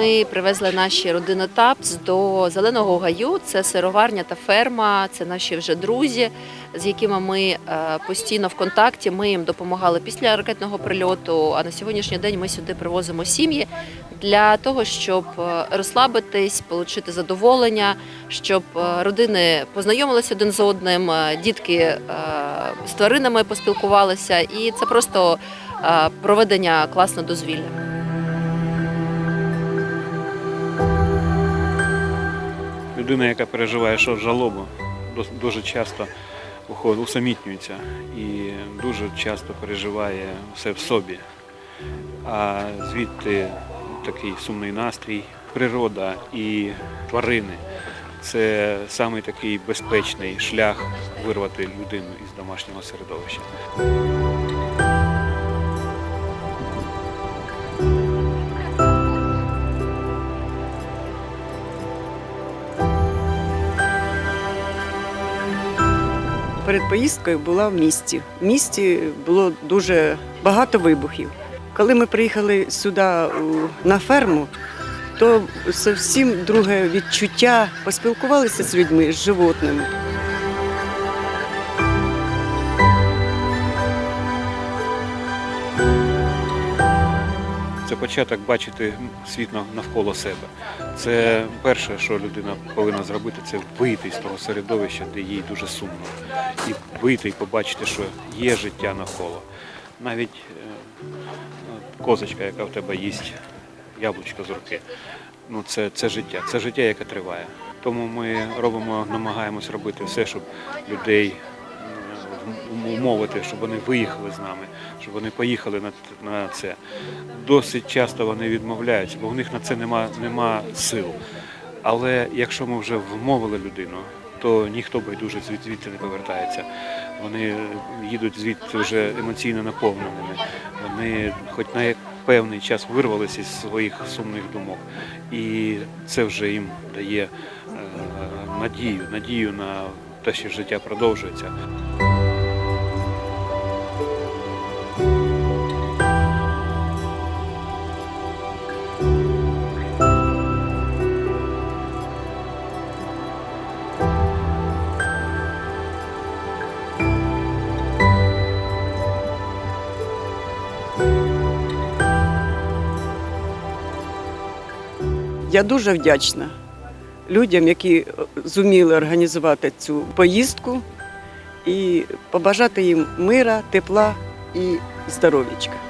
Ми привезли наші родини ТАПС до Зеленого Гаю. Це сироварня та ферма. Це наші вже друзі, з якими ми е, постійно в контакті. Ми їм допомагали після ракетного прильоту. А на сьогоднішній день ми сюди привозимо сім'ї для того, щоб е, розслабитись, отримати задоволення, щоб е, родини познайомилися один з одним, дітки з тваринами поспілкувалися, і це просто проведення класного дозвілля. Людина, яка переживає що жалобу, дуже часто усамітнюється і дуже часто переживає все в собі. А звідти такий сумний настрій, природа і тварини це самий такий безпечний шлях вирвати людину із домашнього середовища. Перед поїздкою була в місті. В місті було дуже багато вибухів. Коли ми приїхали сюди на ферму, то зовсім друге відчуття поспілкувалися з людьми, з животними. Це початок бачити світ навколо себе. Це перше, що людина повинна зробити, це вийти з того середовища, де їй дуже сумно. І вийти і побачити, що є життя навколо. Навіть е, козочка, яка в тебе їсть яблучко з руки. Ну, це, це життя, це життя, яке триває. Тому ми робимо, намагаємось робити все, щоб людей умовити, щоб вони виїхали з нами, щоб вони поїхали на, на це. Досить часто вони відмовляються, бо в них на це нема, нема сил. Але якщо ми вже вмовили людину, то ніхто байдуже звідти не повертається. Вони їдуть звідти вже емоційно наповненими. Вони хоч на певний час вирвалися із своїх сумних думок. І це вже їм дає е, надію, надію на те, що життя продовжується. Я дуже вдячна людям, які зуміли організувати цю поїздку і побажати їм мира, тепла і здоров'ячка.